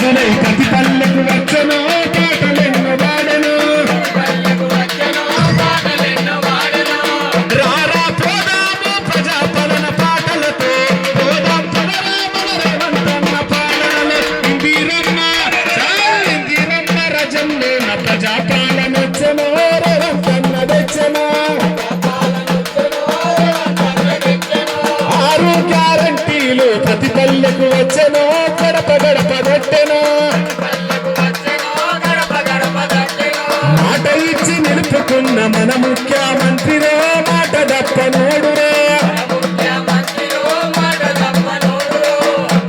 యోధులై ప్రతి పల్లెకు వచ్చను పల్లెకు వచ్చను గడప గడప కొట్టెను. మాట ఇచ్చి నిలుపుకున్న మన ముఖ్యమంత్రిలో మాట దప్ప నోడురా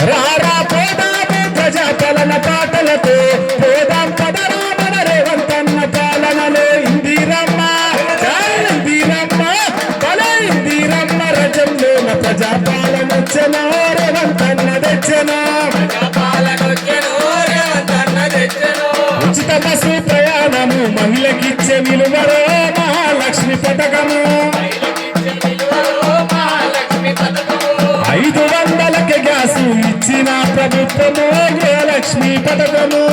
రారా పోదాము ప్రజాపాలన పాటలతో పోదాం తెచ్చనా. ఉచిత బస్సు ప్రయాణము మహిళకిచ్చే విలువలో మహాలక్ష్మి పథకము. ఐదు వందలకి గ్యాసు ఇచ్చిన ప్రభుత్వము గృహలక్ష్మి పథకము.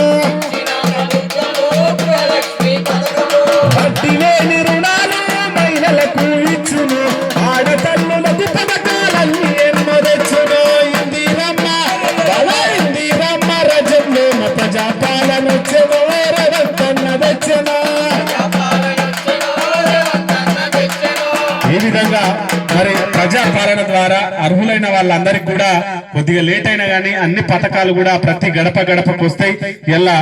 వడ్డీ ప్రజాపాలన ఈ విధంగా మరి ప్రజాపాలన ద్వారా అర్హులైన వాళ్ళందరికీ కూడా కొద్దిగా లేట్ అయినా కానీ అన్ని పథకాలు కూడా ప్రతి గడప గడపకు వస్తాయి. ఎలా